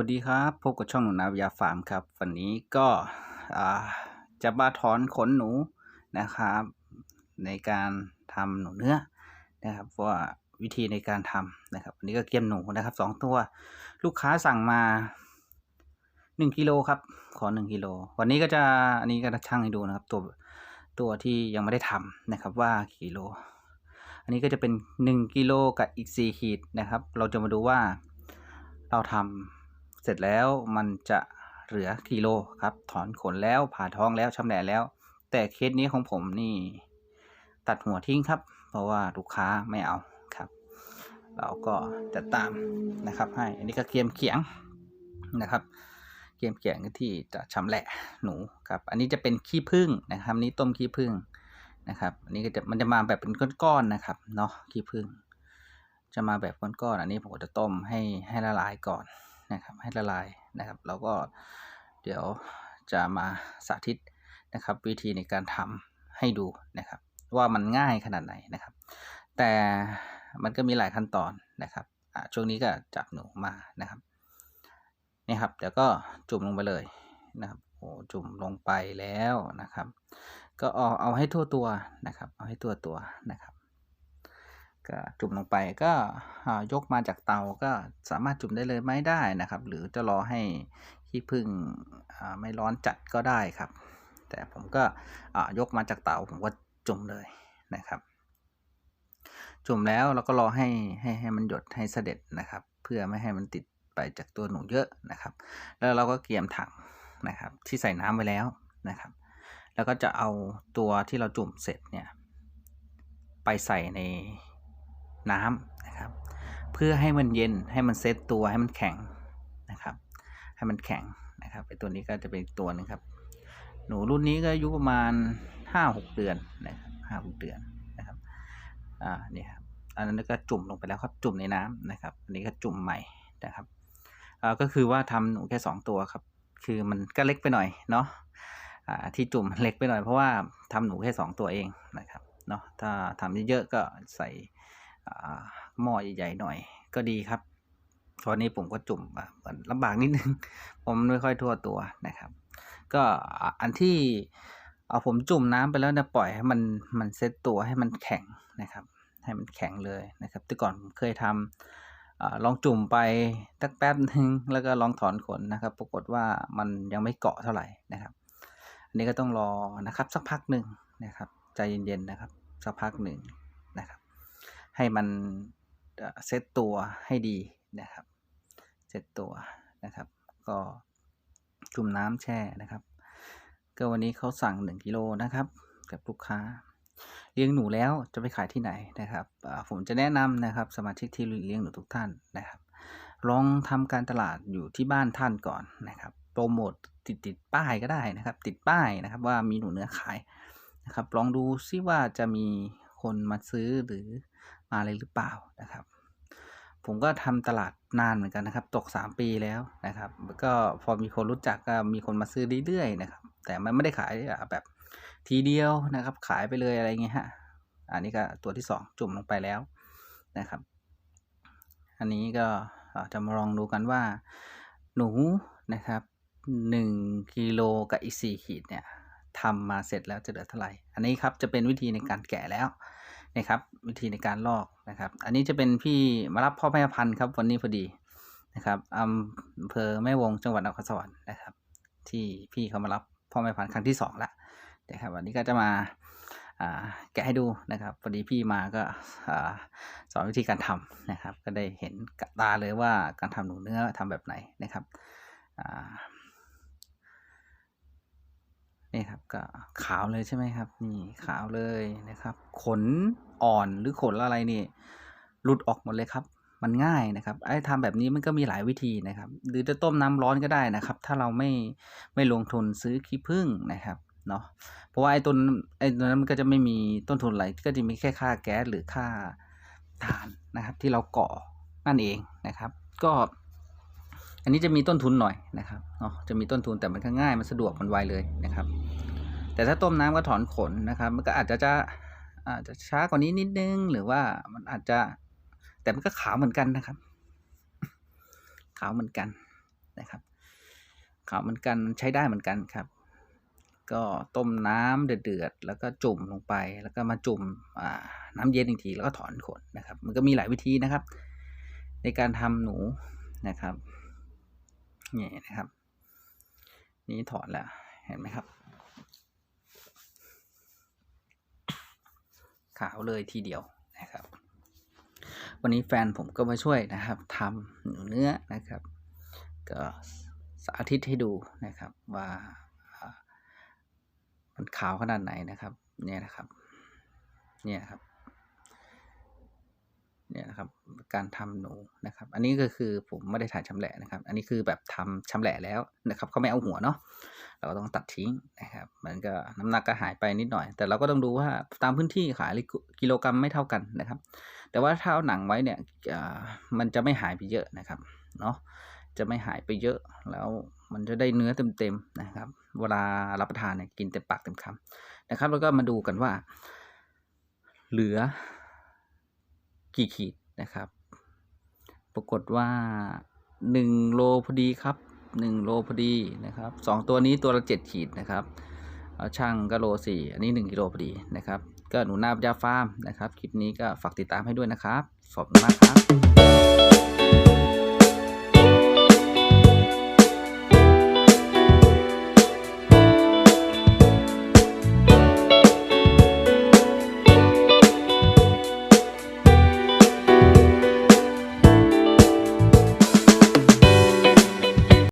วัสดีครับพบกับช่องหนูนาวิยาฟาร์มครับ วันนี้ก็จะมาถอนขนหนูนะครับ ในการทำหนูเนื้อนะครับว่าวิธีในการทำนะครับวันนี้ก็เกี่ยมหนูนะครับสองตัว ลูกค้าสั่งมาหนึ่งกิโลครับ ขอหนึ่งกิโลวันนี้ก็จะอันนี้ก็จะช่างให้ดูนะครับ ตัวตัวที่ยังไม่ได้ทำนะครับว่ากิโล อันนี้ก็จะเป็นหนึ่งกิโลกับอีกสี่ขีดนะครับ เราจะมาดูว่าเราทำ เสร็จแล้วมันจะเหลือกิโลครับ ถอนขนแล้วผ่าท้องแล้วชำแหละแล้ว แต่เคสนี้ของผมนี่ ตัดหัวทิ้งครับ เพราะว่าลูกค้าไม่เอาครับ เราก็จะตามนะครับให้อันนี้ก็เกียมเขียงนะครับ เกียมเขียงที่จะชำแหละหนูครับ อันนี้จะเป็นขี้ผึ้งนะครับอันนี้ต้มขี้ผึ้งนะครับ อันนี้ก็จะมันจะมาแบบเป็นก้อนๆนะครับเนาะขี้ผึ้งจะมาแบบก้อนๆอันนี้ผมก็จะต้มให้ให้ละลายก่อน นะครับให้ละลายนะครับแล้วก็เดี๋ยวจะมาสาธิตนะครับ วิธีในการทำให้ดูนะครับ ว่ามันง่ายขนาดไหนนะครับ แต่มันก็มีหลายขั้นตอนนะครับช่วงนี้ก็จับหนูมานะครับนี่ครับเดี๋ยวก็จุ่มลงไปเลยนะครับโอ้จุ่มลงไปแล้วนะครับ ก็เอาเอาให้ทั่วตัวนะครับ เอาให้ทั่วตัวนะครับ ก็จุ่มลงไปก็ยกมาจากเตาก็สามารถจุ่มได้เลยไม่ได้นะครับ หรือจะรอให้ขี้ผึ้งไม่ร้อนจัดก็ได้ครับ แต่ผมก็ยกมาจากเตาผมก็จุ่มเลยนะครับ จุ่มแล้วเราก็รอให้ให้ให้มันหยดให้เสด็จนะครับ เพื่อไม่ให้มันติดไปจากตัวหนูเยอะนะครับ แล้วเราก็เกียมถังนะครับ ที่ใส่น้ำไว้แล้วนะครับ แล้วก็จะเอาตัวที่เราจุ่มเสร็จเนี่ยไปใส่ใน น้ำนะครับ เพื่อให้มันเย็นให้มันเซตตัวให้มันแข็งนะครับ ให้มันแข็งนะครับไอตัวนี้ก็จะเป็นตัวหนึงครับ หนูรุ่นนี้ก็อายุประมาณห้าหกเดือนนะครับห้าหกเดือนนะครับอ่านี่ครับอันนั้นก็จุ่มลงไปแล้วครับจุ่มในน้ำนะครับ อันนี้ก็จุ่มใหม่นะครับอ่าก็คือว่าทำหนูแค่สองตัวครับ คือมันก็เล็กไปหน่อยเนาะอ่าที่จุ่มเล็กไปหน่อยเพราะว่าทำหนูแค่สองตัวเองนะครับเนาะถ้าทำเยอะๆก็ใส่ หม้อใหญ่ๆหน่อย ก็ดีครับตอนนี้ผมก็จุ่มอะเหมือนลำบากนิดนึง ผมไม่ค่อยทั่วตัวนะครับ ก็อันที่เอาผมจุ่มน้ำไปแล้วเนี่ยปล่อยให้มันมันเซตตัวให้มันแข็งนะครับ ให้มันแข็งเลยนะครับ แต่ก่อนผมเคยทำอาลองจุ่มไปสักแป๊บหนึ่งแล้วก็ลองถอนขนนะครับ ปรากฏว่ามันยังไม่เกาะเท่าไหร่นะครับ อันนี้ก็ต้องรอนะครับสักพักหนึ่งนะครับ ใจเย็นๆนะครับ สักพักหนึ่ง ให้มันเซตตัวให้ดีนะครับเซตตัวนะครับ ก็จุ่มน้ำแช่นะครับ ก็วันนี้เขาสั่ง 1กิโลนะครับ กับลูกค้าเลี้ยงหนูแล้วจะไปขายที่ไหนนะครับอ่าผมจะแนะนำนะครับสมาชิกที่เลี้ยงหนูทุกท่านนะครับ ลองทำการตลาดอยู่ที่บ้านท่านก่อนนะครับโปรโมทติดติดป้ายก็ได้นะครับ ติดป้ายนะครับว่ามีหนูเนื้อขายนะครับ ลองดูซิว่าจะมีคนมาซื้อหรือ มาอะไรหรือเปล่านะครับ ผมก็ทำตลาดนานเหมือนกันนะครับ ตก 3 ปีแล้วนะครับก็พอมีคนรู้จักก็มีคนมาซื้อเรื่อยๆนะครับ แต่มันไม่ได้ขายแบบทีเดียวนะครับ ขายไปเลยอะไรเงี้ยฮะอันนี้ก็ตัวที่ 2 จุ่มลงไปแล้วนะครับ อันนี้ก็จะมาลองดูกันว่า หนูนะครับ1กิโลกับอีก4ขีดเนี่ยทำมาเสร็จแล้วจะเหลือเท่าไหร่ อันนี้ครับจะเป็นวิธีในการแกะแล้ว นะครับวิธีในการลอกนะครับ อันนี้จะเป็นพี่มารับพ่อแม่พันธุ์ครับวันนี้พอดีนะครับอำเภอแม่วงจังหวัดนครสวรรค์นะครับ ที่พี่เขามารับพ่อแม่พันธุ์ครั้งที่สองละนะครับวันนี้ก็จะมาแกะให้ดูนะครับพอดีพี่มาก็สอนวิธีการทำนะครับ ก็ได้เห็นกับตาเลยว่าการทำหนูเนื้อทำแบบไหนนะครับ นี่ครับก็ขาวเลยใช่ไหมครับ นี่ขาวเลยนะครับ ขนอ่อนหรือขนอะไรนี่ หลุดออกหมดเลยครับ มันง่ายนะครับไอ้ทำแบบนี้มันก็มีหลายวิธีนะครับ หรือจะต้มน้ำร้อนก็ได้นะครับ ถ้าเราไม่ไม่ลงทุนซื้อขี้ผึ้งนะครับเนาะเพราะว่าไอ้ต้นไอ้ตัวนั้นมันก็จะไม่มีต้นทุนอะไรก็จะมีแค่ค่าแก๊สหรือค่าถ่านนะครับ ที่เราก่อนั่นเองนะครับ ก็ อันนี้จะมีต้นทุนหน่อยนะครับเนาะจะมีต้นทุนแต่มันก็ง่ายมันสะดวกมันไวเลยนะครับ แต่ถ้าต้มน้ำก็ถอนขนนะครับ มันก็อาจจะจะอาจจะช้ากว่านี้นิดนึง หรือว่ามันอาจจะ แต่มันก็ขาวเหมือนกันนะครับ ขาวเหมือนกันนะครับ ขาวเหมือนกันใช้ได้เหมือนกันครับ ก็ต้มน้ำเดือดๆแล้วก็จุ่มลงไป แล้วก็มาจุ่มน้ำเย็นอีกทีแล้วก็ถอนขนนะครับ มันก็มีหลายวิธีนะครับ ในการทำหนูนะครับ นี่นะครับ นี่ถอนแล้ว เห็นไหมครับ ขาวเลยทีเดียวนะครับ วันนี้แฟนผมก็มาช่วยนะครับทำหนูเนื้อนะครับ ก็สาธิตให้ดูนะครับว่าอ่ามันขาวขนาดไหนนะครับ เนี่ยนะครับ เนี่ยครับ เนี่ยนะครับ การทำหนูนะครับ อันนี้ก็คือผมไม่ได้ถ่ายชำแหละนะครับ อันนี้คือแบบทำชำแหละแล้วนะครับเขาไม่เอาหัวเนาะเราก็ต้องตัดทิ้งนะครับ มันก็น้ำหนักก็หายไปนิดหน่อย แต่เราก็ต้องดูว่าตามพื้นที่ขายกิโลกรัมไม่เท่ากันนะครับ แต่ว่าถ้าเอาหนังไว้เนี่ยมันจะไม่หายไปเยอะนะครับเนาะจะไม่หายไปเยอะแล้วมันจะได้เนื้อเต็มๆนะครับ เวลารับประทานเนี่ยกินเต็มปากเต็มคำนะครับ แล้วก็มาดูกันว่า เหลือกี่ขีดนะครับ รากฏว่าหนึ่งโลพอดีครับหนึ่งโลพอดีนะครับสองตัวนี้ตัวละเจ็ดขีดนะครับเอาช่างก็โลสี่อันนี้หนึ่งกิโลพอดีนะครับก็หนูนาบยาฟาร์มนะครับ คลิปนี้ก็ฝากติดตามให้ด้วยนะครับขอบคุณมากครับ